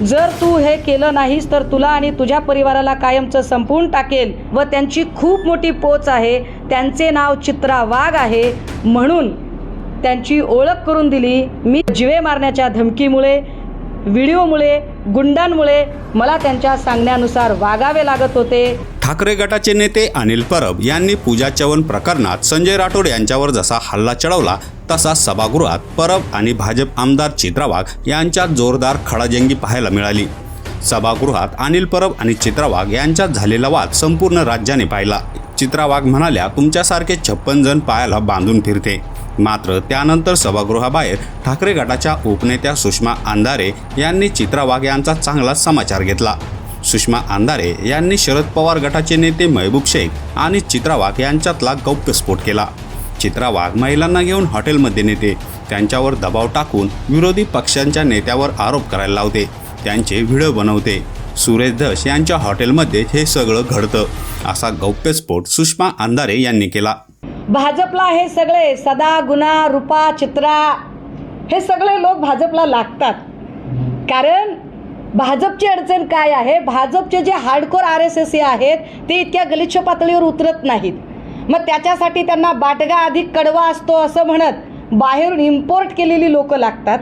जर तू हे केलं नाहीस तर तुला आणि तुझ्या परिवाराला कायमचं संपवून टाकेल व त्यांची खूप मोठी पोच आहे त्यांचे नाव चित्रा वाघ आहे. म्हणून त्यांची ओळख करून दिली मी जिवे मारण्याच्या धमकीमुळे व्हिडिओमुळे गुंडांमुळे मला त्यांच्या सांगण्यानुसार वागावे लागत होते. ठाकरे गटाचे नेते अनिल परब यांनी पूजा चव्हाण प्रकरणात संजय राठोड यांच्यावर जसा हल्ला चढवला तसा सभागृहात परब आणि भाजप आमदार चित्रावाघ यांच्यात जोरदार खडाजंगी पाहायला मिळाली. सभागृहात अनिल परब आणि चित्रावाघ यांच्यात झालेला वाद संपूर्ण राज्याने पाहिला. चित्रावाघ म्हणाल्या तुमच्यासारखे छप्पन जण पायाला बांधून फिरते. मात्र त्यानंतर सभागृहाबाहेर ठाकरे गटाच्या उपनेत्या सुषमा अंधारे यांनी चित्रावाघ यांचा चांगलाच समाचार घेतला. सुषमा अंधारे यांनी शरद पवार गटाचे नेते महबूब शेख आणि चित्रा वाघ यांच्यातला गौप्यस्फोट केला. चित्रा वाघ महिलांना घेऊन हॉटेलमध्ये नेते. त्यांच्यावर दबाव टाकून विरोधी पक्षांच्या नेत्यावर आरोप करायला लावते. त्यांचे व्हिडिओ बनवते. सुरेश धस यांच्या हॉटेलमध्ये हे सगळं घडतं असा गौप्यस्फोट सुषमा अंधारे यांनी केला. भाजपला हे सगळे सदा गुना रूपा चित्रा हे सगळे लोक भाजपला लागतात. कारण भाजपची अडचण काय आहे? भाजपचे जे हार्डकोर आर एस एस आहेत ते इतक्या गलिच्छ पातळीवर उतरत नाहीत. मग त्याच्यासाठी त्यांना बाटगा अधिक कडवा असतो असं म्हणत बाहेरून इम्पोर्ट केलेली लोकं लागतात.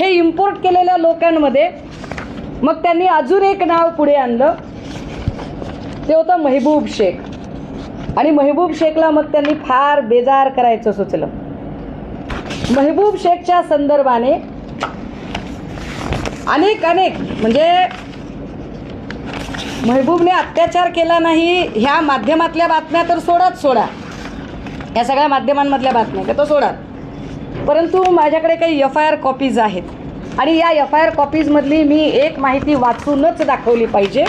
हे इम्पोर्ट केलेल्या लोकांमध्ये मग त्यांनी अजून एक नाव पुढे आणलं. ते होतं महबूब शेख. आणि महबूब शेखला मग त्यांनी फार बेजार करायचं सुचलं. महबूब शेखच्या संदर्भाने अनेक अनेक. म्हणजे महबूबने अत्याचार केला नाही ह्या माध्यमातल्या बातम्या तर सोडाच सोडा. या सगळ्या माध्यमांमधल्या बातम्या त्या तर सोडा. परंतु माझ्याकडे काही एफ आय आर कॉपीज आहेत. आणि या एफ आय आर कॉपीजमधली मी एक माहिती वाचूनच दाखवली पाहिजे.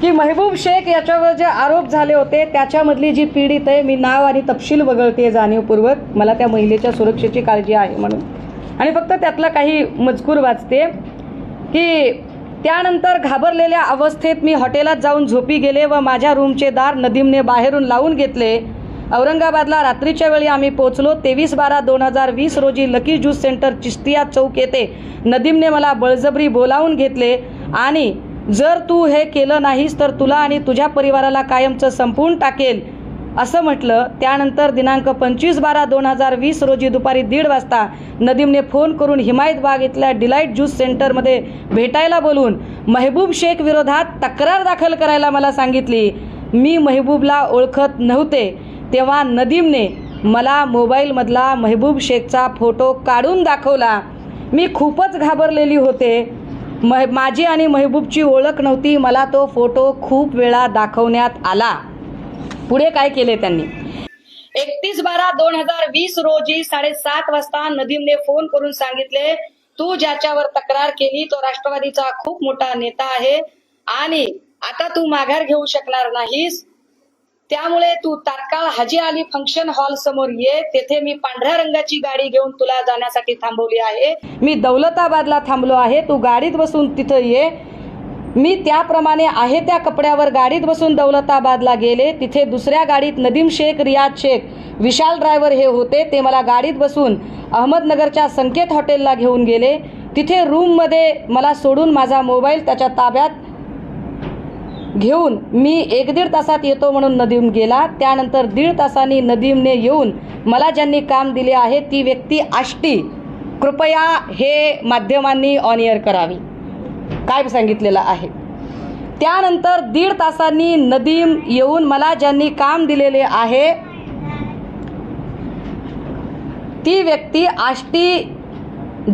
की महबूब शेख याच्यावर जे आरोप झाले होते त्याच्यामधली जी पीडित आहे मी नाव आणि तपशील वगळते जाणीवपूर्वक. मला त्या महिलेच्या सुरक्षेची काळजी आहे म्हणून. आणि फक्त त्यातला काही मजकूर वाचते की त्यानंतर घाबरलेल्या अवस्थेत मी हॉटेलात जाऊन झोपी गेले व माझ्या रूमचे दार नदीमने बाहेरून लावून घेतले. औरंगाबादला रात्रीच्या वेळी आम्ही पोहोचलो. तेवीस बारा दोन हजार वीस रोजी lucky juice centre Chishtiya Chowk येथे नदीमने मला बळजबरी बोलावून घेतले. आणि जर तू हे केलं नाहीस तर तुला आणि तुझ्या परिवाराला कायमचं संपवून टाकेल. असं म्हटलं. त्यानंतर दिनांक पंचवीस बारा दोन हजार वीस रोजी दुपारी दीड वाजता नदीमने फोन करून हिमायतबाग इथल्या डिलाईट ज्यूस सेंटरमध्ये भेटायला बोलून महबूब शेख विरोधात तक्रार दाखल करायला मला सांगितली. मी महबूबला ओळखत नव्हते. तेव्हा नदीमने मला मोबाईलमधला महबूब शेखचा फोटो काढून दाखवला. मी खूपच घाबरलेली होते. मह माझी आणि महबूबची ओळख नव्हती. मला तो फोटो खूप वेळा दाखवण्यात आला. पुढे काय केले त्यांनी? एकतीस बारा दोन हजार वीस रोजी साडेसात वाजता नदीमने फोन करून सांगितले तू ज्याच्यावर तक्रार केली तो राष्ट्रवादीचा खूप मोठा नेता आहे आणि आता तू माघार घेऊ शकणार नाहीस. त्यामुळे तू तात्काळ हाजी अली फंक्शन हॉल समोर ये. तेथे मी पांढऱ्या रंगाची गाडी घेऊन तुला जाण्यासाठी थांबवली आहे. मी दौलताबादला थांबलो आहे. तू गाडीत बसून तिथं ये. मी त्याप्रमाणे आहे त्या कपड्यावर गाडीत बसून दौलताबादला गेले. तिथे दुसऱ्या गाडीत नदीम शेख रियाज शेख विशाल ड्रायव्हर हे होते. ते मला गाडीत बसून अहमदनगरच्या संकेत हॉटेलला घेऊन गेले. तिथे रूममध्ये मला सोडून माझा मोबाईल त्याच्या ताब्यात घेऊन मी एक दीड तासात येतो म्हणून नदीम गेला. त्यानंतर दीड तासांनी नदीमने येऊन मला ज्यांनी काम दिले आहे ती व्यक्ती आष्टी. कृपया हे माध्यमांनी ऑन एअर करावी. काय सांगितलेलं आहे? त्यानंतर दीड तासांनी नदीम येऊन मला ज्यांनी काम दिलेले आहे ती व्यक्ती आष्टी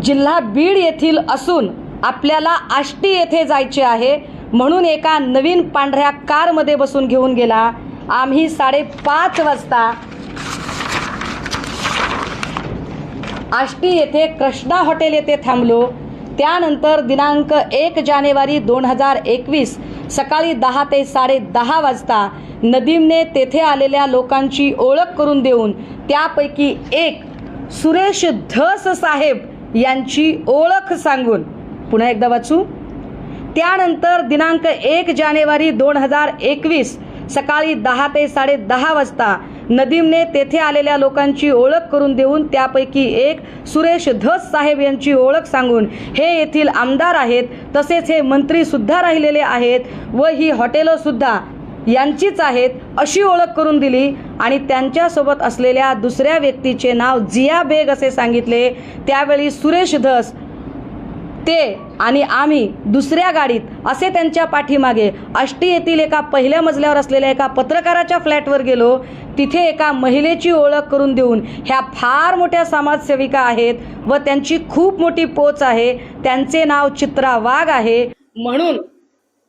जिल्हा बीड येथील असून आपल्याला आष्टी येथे जायचे आहे. म्हणून एका नवीन पांढऱ्या कारमध्ये बसून घेऊन गेला. आम्ही साडेपाच वाजता आष्टी येथे कृष्णा हॉटेल येथे थांबलो. त्यानंतर दिनांक एक जानेवारी दोन हजार एकवीस सकाळी दहा ते साडे दहा वाजता नदीमने तेथे आलेल्या लोकांची ओळख करून देऊन त्यापैकी एक सुरेश धस साहेब यांची ओळख सांगून पुन्हा एकदा वाचू. त्यानंतर दिनांक एक जानेवारी दोन हजार एकवीस सकाळी दहा ते साडे दहा वाजता नदीमने तेथे आलेल्या लोकांची ओळख करून देऊन त्यापैकी एक सुरेश धस साहेब यांची ओळख सांगून हे येथील आमदार आहेत तसेच हे मंत्री सुद्धा राहिलेले आहेत व ही हॉटेलं सुद्धा यांचीच आहेत अशी ओळख करून दिली आणि त्यांच्यासोबत असलेल्या दुसऱ्या व्यक्तीचे नाव जिया बेग असे सांगितले. त्यावेळी सुरेश धस ते आणि आम्ही दुसऱ्या गाडीत असे त्यांच्या पाठीमागे आष्टी येथील एका पहिल्या मजल्यावर असलेल्या एका पत्रकाराच्या फ्लॅटवर गेलो. तिथे एका महिलेची ओळख करून देऊन ह्या फार मोठ्या समाजसेविका आहेत व त्यांची खूप मोठी पोच आहे. त्यांचे नाव चित्रा वाघ आहे. म्हणून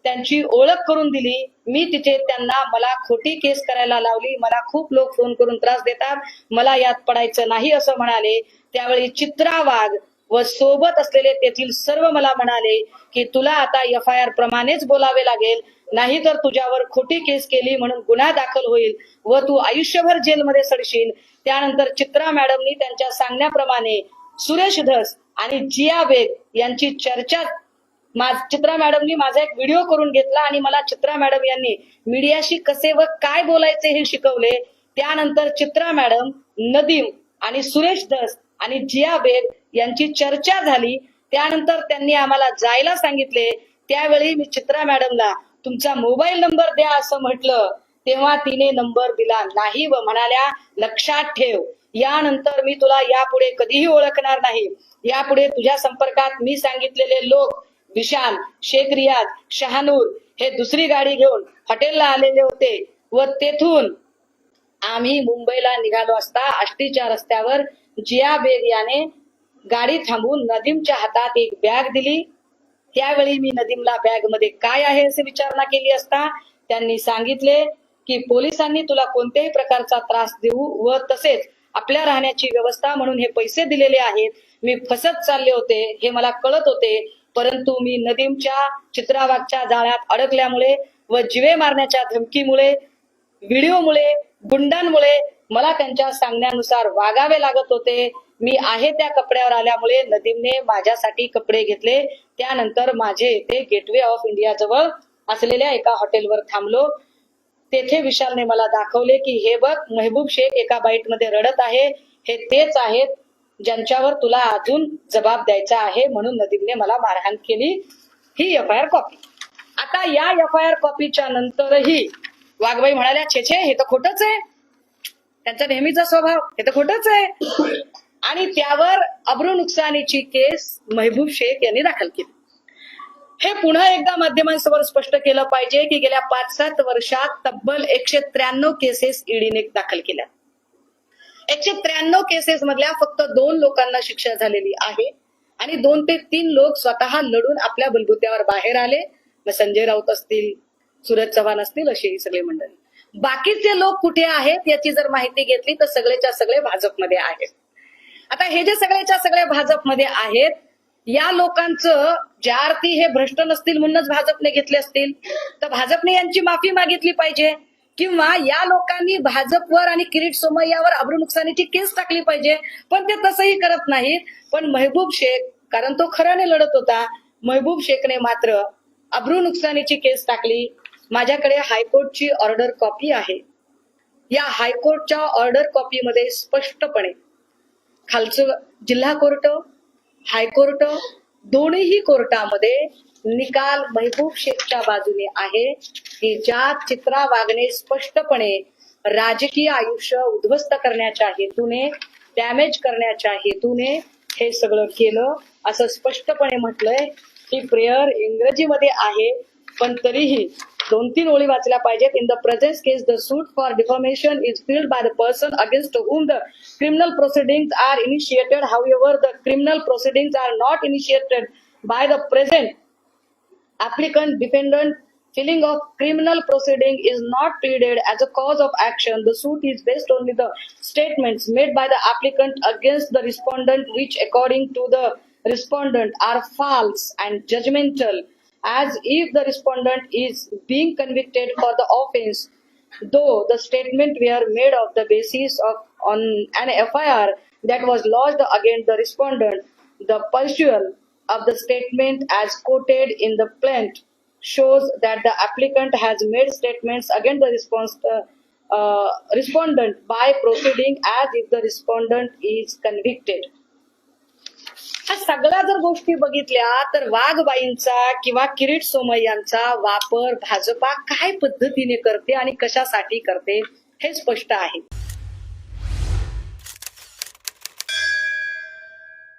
त्यांची ओळख करून दिली. मी तिथे त्यांना मला खोटी केस करायला लावली. मला खूप लोक फोन करून त्रास देतात. मला यात पडायचं नाही असं म्हणाले. त्यावेळी चित्रा वाघ व सोबत असलेले तेथील सर्व मला म्हणाले की तुला आता एफ आय आर प्रमाणेच बोलावे लागेल. नाही तर तुझ्यावर खोटी केस केली म्हणून गुन्हा दाखल होईल व तू आयुष्यभर जेलमध्ये सडशील. त्यानंतर चित्रा मॅडमनी त्यांच्या सांगण्याप्रमाणे सुरेश धस आणि जिया बेग यांची चर्चा माझ चित्रा मॅडमनी माझा एक व्हिडिओ करून घेतला आणि मला चित्रा मॅडम यांनी मीडियाशी कसे व काय बोलायचे हे शिकवले. त्यानंतर चित्रा मॅडम नदीम आणि सुरेश धस आणि जिया बेग यांची चर्चा झाली. त्यानंतर त्यांनी आम्हाला जायला सांगितले. त्यावेळी मी चित्रा मॅडमला तुमचा मोबाईल नंबर द्या असं म्हटलं. तेव्हा तिने नंबर दिला नाही व म्हणाल्या लक्षात ठेव. यानंतर मी तुला यापुढे कधीही ओळखणार नाही. यापुढे तुझ्या संपर्कात मी सांगितलेले लोक विशाल शेख रियाज शहानूर हे दुसरी गाडी घेऊन हॉटेलला आलेले होते व तेथून आम्ही मुंबईला निघालो असता आष्टीच्या रस्त्यावर जिया बेग याने गाडी थांबवून नदीमच्या हातात एक बॅग दिली. त्यावेळी मी नदीमला बॅगमध्ये काय आहे असे विचारणा केली असता त्यांनी सांगितले की पोलिसांनी तुला कोणत्याही प्रकारचा त्रास देऊ व तसेच आपल्या राहण्याची व्यवस्था म्हणून हे पैसे दिलेले आहेत. मी फसत चालले होते हे मला कळत होते. परंतु मी नदीमच्या चित्रावागच्या जाळ्यात अडकल्यामुळे व जिवे मारण्याच्या धमकीमुळे व्हिडिओमुळे गुंडांमुळे मला त्यांच्या सांगण्यानुसार वागावे लागत होते. मी आहे त्या कपड्यावर आल्यामुळे नदीमने माझ्यासाठी कपडे घेतले. त्यानंतर माझे येथे गेटवे ऑफ इंडिया जवळ असलेल्या एका हॉटेलवर थांबलो. तेथे विशालने मला दाखवले की हे बघ महबूब शेख एका बाईटमध्ये रडत आहे. हे तेच आहेत ज्यांच्यावर तुला अजून जबाब द्यायचा आहे म्हणून नदीमने मला मारहाण केली. ही एफ आय आर कॉपी आता या एफ आय आर कॉपीच्या नंतरही वाघबाई म्हणाल्या छे छे हे तर खोटच आहे. त्यांचा नेहमीचा स्वभाव. हे तर खोटच आहे. आणि त्यावर अब्रू नुकसानीची केस महबूब शेख यांनी दाखल केली. हे पुन्हा एकदा माध्यमांसमोर स्पष्ट केलं पाहिजे की गेल्या पाच सात वर्षात तब्बल एकशे त्र्याण्णव केसेस ईडीने दाखल केल्या. एकशे त्र्याण्णव केसेस मधल्या फक्त दोन लोकांना शिक्षा झालेली आहे आणि दोन ते तीन लोक स्वतः लढून आपल्या बलबुत्यावर बाहेर आले. मग संजय राऊत असतील सूरज चव्हाण असतील अशी ही सगळी मंडळी. बाकीचे लोक कुठे आहेत याची जर माहिती घेतली तर सगळेच्या सगळे भाजपमध्ये आहेत. आता हे जे सगळेच्या सगळे भाजपमध्ये आहेत या लोकांचं ज्या अर्थी हे भ्रष्ट नसतील म्हणूनच भाजपने घेतले असतील तर भाजपने यांची माफी मागितली पाहिजे किंवा या लोकांनी भाजपवर आणि किरीट सोमय्यावर अब्रू नुकसानीची केस टाकली पाहिजे. पण ते तसंही करत नाहीत. पण महबूब शेख कारण तो खऱ्याने लढत होता महबूब शेखने मात्र अब्रू नुकसानीची केस टाकली. माझ्याकडे हायकोर्टची ऑर्डर कॉपी आहे. या हायकोर्टच्या ऑर्डर कॉपीमध्ये स्पष्टपणे खालचं जिल्हा कोर्ट हायकोर्ट दोन्ही कोर्टामध्ये निकाल महबूब शेखच्या बाजूने आहे. की ज्या चित्रा वागणे स्पष्टपणे राजकीय आयुष्य उद्ध्वस्त करण्याच्या हेतूने डॅमेज करण्याच्या हेतूने हे सगळं केलं. असं स्पष्टपणे म्हटलंय ही प्रेयर इंग्रजीमध्ये आहे पण तरीही दोन तीन ओळी वाचल्या पाहिजेत in the present case the suit for defamation is filed by the person against whom the criminal proceedings are initiated however the criminal proceedings are not initiated by the present applicant defendant filing of criminal proceeding is not pleaded as a cause of action the suit is based only the statements made by the applicant against the respondent which according to the respondent are false and judgmental as if the respondent is being convicted for the offense, though the statement were made of the basis of on an FIR that was lodged against the respondent, the pursual of the statement as quoted in the plaint shows that the applicant has made statements against the response, uh, uh, respondent by proceeding as if the respondent is convicted. ह्या सगळ्या जर गोष्टी बघितल्या तर वाघबाईंचा किंवा किरीट सोमय यांचा वापर भाजपा काय पद्धतीने करते आणि कशासाठी करते हे स्पष्ट आहे.